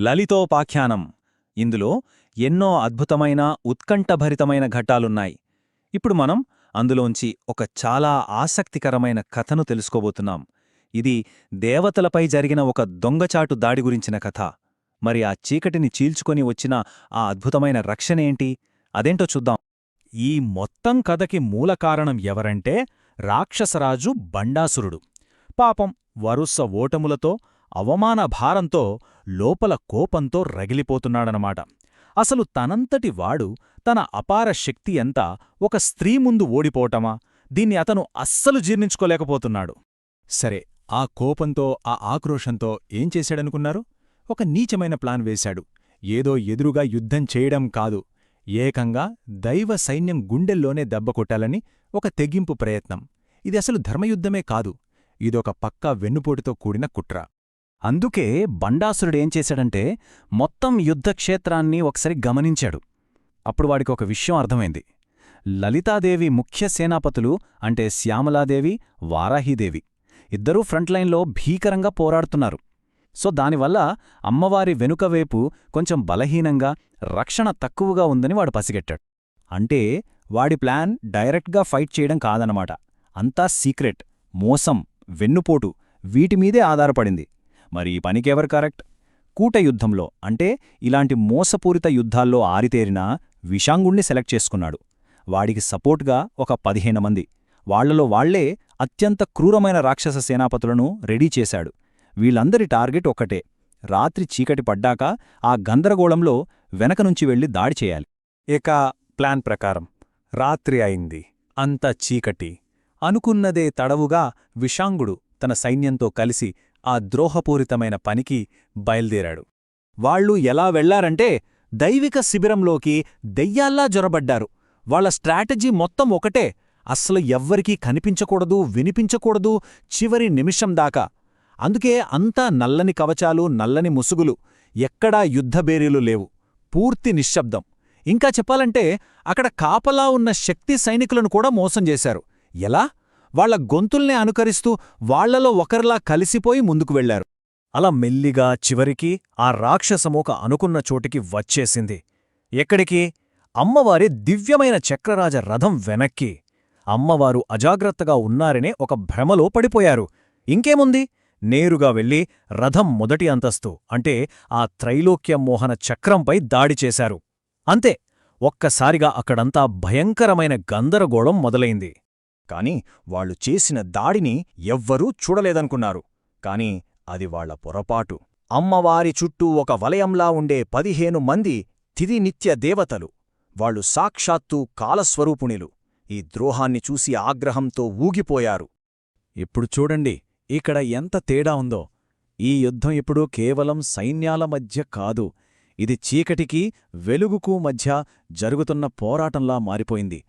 లలితోపాఖ్యానం. ఇందులో ఎన్నో అద్భుతమైన ఉత్కంఠభరితమైన ఘట్టాలున్నాయి. ఇప్పుడు మనం అందులోంచి ఒక చాలా ఆసక్తికరమైన కథను తెలుసుకోబోతున్నాం. ఇది దేవతలపై జరిగిన ఒక దొంగచాటు దాడి గురించిన కథ. మరి ఆ చీకటిని చీల్చుకొని వచ్చిన ఆ అద్భుతమైన రక్షణేంటి అదేంటో చూద్దాం. ఈ మొత్తం కథకి మూల కారణం ఎవరంటే రాక్షసరాజు బండాసురుడు. పాపం వరుస ఓటములతో అవమాన భారంతో లోపల కోపంతో రగిలిపోతున్నాడనమాట. అసలు తనంతటి వాడు తన అపార శక్తి అంతా ఒక స్త్రీ ముందు ఓడిపోవటమా? దీన్ని అతను అస్సలు జీర్ణించుకోలేకపోతున్నాడు. సరే ఆ కోపంతో ఆ ఆక్రోశంతో ఏం చేశాడనుకున్నారు? ఒక నీచమైన ప్లాన్ వేశాడు. ఏదో ఎదురుగా యుద్ధం చేయడం కాదు. ఏకంగా దైవ సైన్యం గుండెల్లోనే దెబ్బ కొట్టాలని ఒక తెగింపు ప్రయత్నం. ఇది అసలు ధర్మయుద్ధమే కాదు. ఇదొక పక్కా వెన్నుపోటుతో కూడిన కుట్ర. అందుకే బండాసురుడేం చేశాడంటే మొత్తం యుద్ధక్షేత్రాన్ని ఒకసారి గమనించాడు. అప్పుడు వాడికి ఒక విషయం అర్థమైంది. లలితాదేవి ముఖ్య సేనాపతులు అంటే శ్యామలాదేవి వారాహీదేవి ఇద్దరూ ఫ్రంట్లైన్లో భీకరంగా పోరాడుతున్నారు. సో దానివల్ల అమ్మవారి వెనుకవైపు కొంచెం బలహీనంగా రక్షణ తక్కువగా ఉందని వాడు పసిగట్టాడు. అంటే వాడి ప్లాన్ డైరెక్ట్గా ఫైట్ చేయడం కాదనమాట అంతా సీక్రెట్ మోసం వెన్నుపోటు వీటిమీదే ఆధారపడింది. మరి ఈ పనికెవరు కరెక్ట్? కూట యుద్ధంలో అంటే ఇలాంటి మోసపూరిత యుద్ధాల్లో ఆరితేరిన విషాంగుణ్ణి సెలెక్ట్ చేసుకున్నాడు. వాడికి సపోర్ట్గా ఒక పదిహేను మంది. వాళ్ళలో వాళ్ళే అత్యంత క్రూరమైన రాక్షస సేనాపతులను రెడీ చేశాడు. వీళ్ళందరి టార్గెట్ ఒక్కటే రాత్రి చీకటి పడ్డాక ఆ గందరగోళంలో వెనకనుంచి వెళ్ళి దాడి చేయాలి. ఇక ప్లాన్ ప్రకారం రాత్రి అయింది అంత చీకటి. అనుకున్నదే తడవుగా విషాంగుడు తన సైన్యంతో కలిసి ఆ ద్రోహపూరితమైన పనికి బయల్దేరాడు. వాళ్ళు ఎలా వెళ్ళారంటే దైవిక శిబిరంలోకి దెయ్యాల్లా జొరబడ్డారు. వాళ్ళ స్ట్రాటజీ మొత్తం ఒకటే. అస్సలు ఎవ్వరికీ కనిపించకూడదు వినిపించకూడదు చివరి నిమిషం దాకా. అందుకే అంతా నల్లని కవచాలు నల్లని ముసుగులు. ఎక్కడా యుద్ధబేరీలు లేవు. పూర్తి నిశ్శబ్దం. ఇంకా చెప్పాలంటే అక్కడ కాపలా ఉన్న శక్తి సైనికులను కూడా మోసం చేశారు. ఎలా? వాళ్ళ గొంతుల్నే అనుకరిస్తూ వాళ్ళలో ఒకరిలా కలిసిపోయి ముందుకు వెళ్ళారు అలా మెల్లిగా చివరికి ఆ రాక్షసమోక అనుకున్న చోటికి వచ్చేసింది. ఎక్కడికి? అమ్మవారి దివ్యమైన చక్రరాజ రథం వెనక్కి. అమ్మవారు అజాగ్రత్తగా ఉన్నారనే ఒక భ్రమలో పడిపోయారు. ఇంకేముంది? నేరుగా వెళ్ళి రథం మొదటి అంతస్తు అంటే ఆ త్రైలోక్యమోహన చక్రంపై దాడి చేశారు. అంతే ఒక్కసారిగా అక్కడంతా భయంకరమైన గందరగోళం మొదలైంది. కాని వాళ్ళు చేసిన దాడిని ఎవ్వరూ చూడలేదనుకున్నారు. కాని అది వాళ్ళ పొరపాటు. అమ్మవారి చుట్టూ ఒక వలయంలా ఉండే పదిహేను మంది తిది నిత్య దేవతలు. వాళ్ళు సాక్షాత్తూ కాలస్వరూపుణిలు. ఈ ద్రోహాన్ని చూసి ఆగ్రహంతో ఊగిపోయారు. ఇప్పుడు చూడండి ఇక్కడ ఎంత తేడా ఉందో. ఈ యుద్ధం ఇప్పుడు కేవలం సైన్యాల మధ్య కాదు ఇది చీకటికి వెలుగుకు మధ్య జరుగుతున్న పోరాటంలా మారిపోయింది.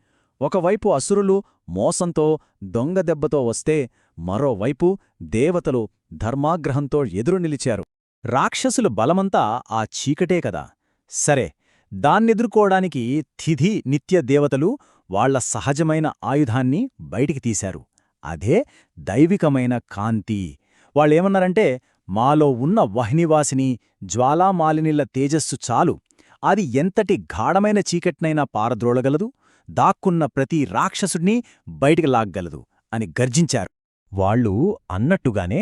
ఒకవైపు అసురులు మోసంతో దొంగదెబ్బతో వస్తే మరోవైపు దేవతలు ధర్మాగ్రహంతో ఎదురు నిలిచారు. రాక్షసులు బలమంతా ఆ చీకటే కదా. సరే దాన్నెదుర్కోవడానికి తిథి నిత్య దేవతలు వాళ్ళ సహజమైన ఆయుధాన్ని బయటికి తీశారు. అదే దైవికమైన కాంతి. వాళ్ళేమన్నారంటే మాలో ఉన్న వహ్నివాసిని జ్వాలామాలినిల తేజస్సు చాలు. అది ఎంతటి గాఢమైన చీకట్నైనా పారద్రోళగలదు దాక్కున్న ప్రతి రాక్షసుడిని బయటికి లాగ్గలదు అని గర్జించారు. వాళ్ళు అన్నట్టుగానే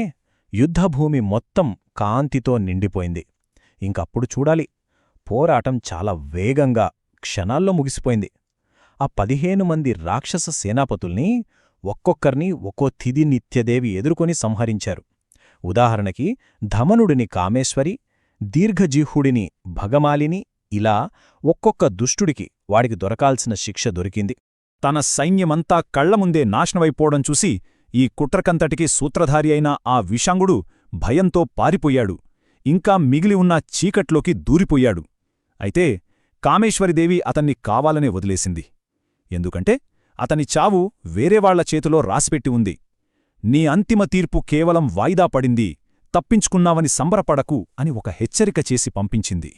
యుద్ధభూమి మొత్తం కాంతితో నిండిపోయింది. ఇంకప్పుడు చూడాలి. పోరాటం చాలా వేగంగా క్షణాల్లో ముగిసిపోయింది. ఆ పదిహేను మంది రాక్షస సేనాపతుల్ని ఒక్కొక్కర్ని ఒక్కో తిది నిత్యదేవి ఎదుర్కొని సంహరించారు. ఉదాహరణకి ధమనుడిని కామేశ్వరి దీర్ఘజీహుడిని భగమాలిని ఇలా ఒక్కొక్క దుష్టుడికి వాడికి దొరకాల్సిన శిక్ష దొరికింది. తన సైన్యమంతా కళ్ళముందే నాశనమైపోవడం చూసి ఈ కుట్రకంతటికీ సూత్రధారి అయిన ఆ విషాంగుడు భయంతో పారిపోయాడు. ఇంకా మిగిలి ఉన్న చీకట్లోకి దూరిపోయాడు. అయితే కామేశ్వరిదేవి అతన్ని కావాలనే వదిలేసింది. ఎందుకంటే అతని చావు వేరేవాళ్ళ చేతిలో రాసిపెట్టి ఉంది. నీ అంతిమ తీర్పు కేవలం వాయిదా పడింది తప్పించుకున్నావని సంబరపడకు అని ఒక హెచ్చరిక చేసి పంపించింది.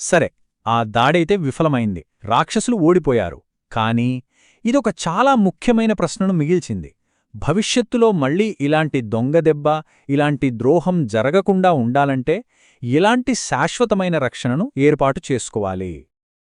సరే ఆ దాడైతే విఫలమైంది. రాక్షసులు ఓడిపోయారు. కాని ఇదొక చాలా ముఖ్యమైన ప్రశ్నను మిగిల్చింది. భవిష్యత్తులో మళ్ళీ ఇలాంటి దొంగదెబ్బ ఇలాంటి ద్రోహం జరగకుండా ఉండాలంటే ఇలాంటి శాశ్వతమైన రక్షణను ఏర్పాటు చేసుకోవాలి?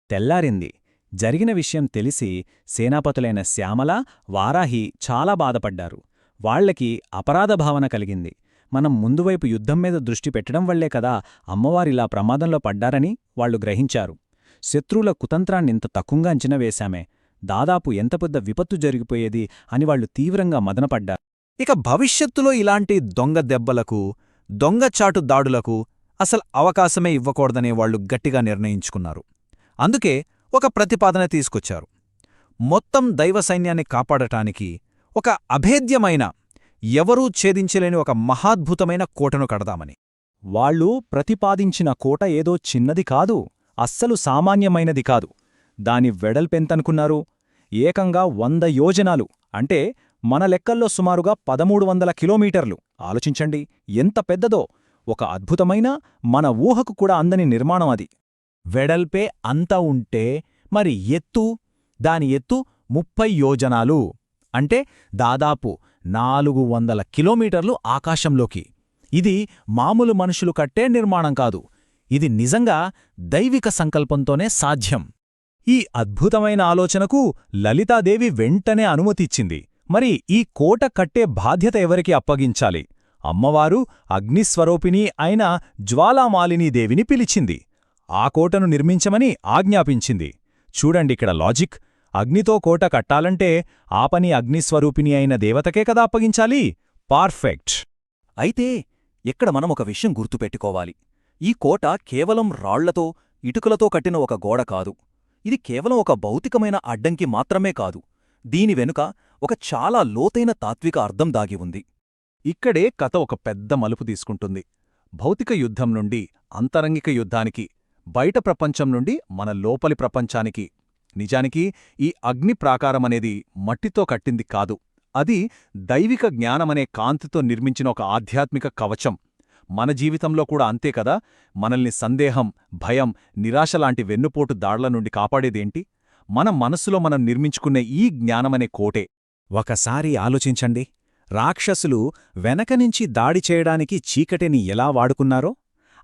తెల్లారింది. జరిగిన విషయం తెలిసి సేనాపతులైన శ్యామల వారాహి చాలా బాధపడ్డారు. వాళ్ళకి అపరాధ భావన కలిగింది. మనం ముందువైపు యుద్ధం మీద దృష్టి పెట్టడం వల్లే కదా అమ్మవారిలా ప్రమాదంలో పడ్డారని వాళ్ళు గ్రహించారు. శత్రువుల కుతంత్రాన్నింత తక్కువగా అంచనా వేశామే. దాదాపు ఎంత పెద్ద విపత్తు జరిగిపోయేది అని వాళ్ళు తీవ్రంగా మదనపడ్డారు. ఇక భవిష్యత్తులో ఇలాంటి దొంగ దెబ్బలకు దొంగచాటు దాడులకు అసలు అవకాశమే ఇవ్వకూడదనే వాళ్ళు గట్టిగా నిర్ణయించుకున్నారు. అందుకే ఒక ప్రతిపాదన తీసుకొచ్చారు. మొత్తం దైవ సైన్యాన్ని కాపాడటానికి ఒక అభేద్యమైన ఎవరూ ఛేదించలేని ఒక మహాద్భుతమైన కోటను కడదామని. వాళ్ళు ప్రతిపాదించిన కోట ఏదో చిన్నది కాదు అస్సలు సామాన్యమైనది కాదు. దాని వెడల్పెంతనుకున్నారు? ఏకంగా వంద యోజనాలు అంటే మన లెక్కల్లో సుమారుగా పదమూడు వందల కిలోమీటర్లు. ఆలోచించండి ఎంత పెద్దదో! ఒక అద్భుతమైన మన ఊహకు కూడా అందని నిర్మాణం అది. వెడల్పే అంత ఉంటే మరి ఎత్తు? దాని ఎత్తు ముప్పై యోజనాలు. అంటే దాదాపు నాలుగు వందల కిలోమీటర్లు ఆకాశంలోకి. ఇది మామూలు మనుషులు కట్టే నిర్మాణం కాదు. ఇది నిజంగా దైవిక సంకల్పంతోనే సాధ్యం. ఈ అద్భుతమైన ఆలోచనకు లలితాదేవి వెంటనే అనుమతిచ్చింది మరి ఈ కోట కట్టే బాధ్యత ఎవరికి అప్పగించాలి? అమ్మవారు అగ్నిస్వరూపిణి అయిన జ్వాలామాలినీదేవిని పిలిచింది. ఆ కోటను నిర్మించమని ఆజ్ఞాపించింది. చూడండిక్కడ లాజిక్. అగ్నితో కోట కట్టాలంటే ఆ పని అగ్నిస్వరూపిణి అయిన దేవతకే కదా అప్పగించాలి? పర్ఫెక్ట్. అయితే ఇక్కడ మనం ఒక విషయం గుర్తుపెట్టుకోవాలి. ఈ కోట కేవలం రాళ్ళతో ఇటుకలతో కట్టిన ఒక గోడ కాదు. ఇది కేవలం ఒక భౌతికమైన అడ్డంకి మాత్రమే కాదు. దీని వెనుక ఒక చాలా లోతైన తాత్విక అర్థం దాగి ఉంది. ఇక్కడే కథ ఒక పెద్ద మలుపు తీసుకుంటుంది. భౌతిక యుద్ధం నుండి అంతరంగిక యుద్ధానికి బయట ప్రపంచం నుండి మన లోపలి ప్రపంచానికి నిజానికి ఈ అగ్ని ప్రాకారమనేది మట్టితో కట్టింది కాదు. అది దైవిక జ్ఞానమనే కాంతితో నిర్మించిన ఒక ఆధ్యాత్మిక కవచం. మన జీవితంలో కూడా అంతే కదా? మనల్ని సందేహం భయం నిరాశలాంటి వెన్నుపోటు దాళ్ళ నుండి కాపాడేదేంటి? మన మనస్సులో మనం నిర్మించుకునే ఈ జ్ఞానమనే కోటే. ఒకసారి ఆలోచించండి. రాక్షసులు వెనకనుంచి దాడి చేయడానికి చీకటిని ఎలా వాడుకున్నారో?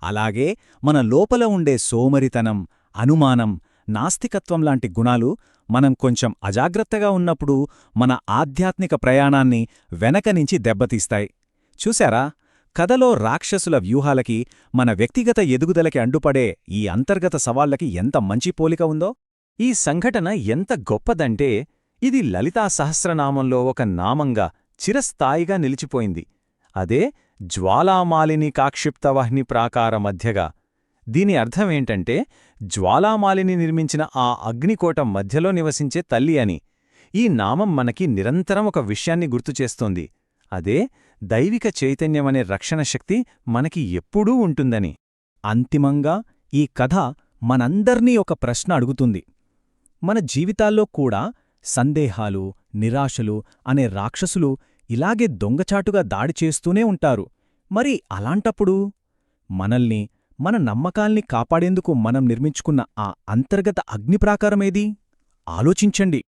అలాగే మన లోపల ఉండే సోమరితనం అనుమానం నాస్తికత్వం లాంటి గుణాలు మనం కొంచెం అజాగ్రత్తగా ఉన్నప్పుడు మన ఆధ్యాత్మిక ప్రయాణాన్ని వెనకనుంచి దెబ్బతీస్తాయి. చూశారా? కథలో రాక్షసుల వ్యూహాలకి మన వ్యక్తిగత ఎదుగుదలకి అండుపడే ఈ అంతర్గత సవాళ్ళకి ఎంత మంచి పోలిక ఉందో? ఈ సంఘటన ఎంత గొప్పదంటే ఇది లలితా సహస్రనామంలో ఒక నామంగా చిరస్థాయిగా నిలిచిపోయింది. అదే జ్వాలామాలిని కాక్షిప్తవహ్ని ప్రాకార మధ్యగా. దీని అర్థమేంటంటే జ్వాలామాలిని నిర్మించిన ఆ అగ్నికోట మధ్యలో నివసించే తల్లి అని. ఈ నామం మనకి నిరంతరం ఒక విషయాన్ని గుర్తుచేస్తోంది అదే దైవిక చైతన్యమనే రక్షణ శక్తి మనకి ఎప్పుడూ ఉంటుందని. అంతిమంగా ఈ కథ మనందర్నీ ఒక ప్రశ్న అడుగుతుంది. మన జీవితాల్లో కూడా సందేహాలు నిరాశలు అనే రాక్షసులు ఇలాగే దొంగచాటుగా దాడి చేస్తూనే ఉంటారు. మరి అలాంటప్పుడు మనల్ని మన నమ్మకాల్ని కాపాడేందుకు మనం నిర్మించుకున్న ఆ అంతర్గత అగ్నిప్రాకారమేది? ఆలోచించండి.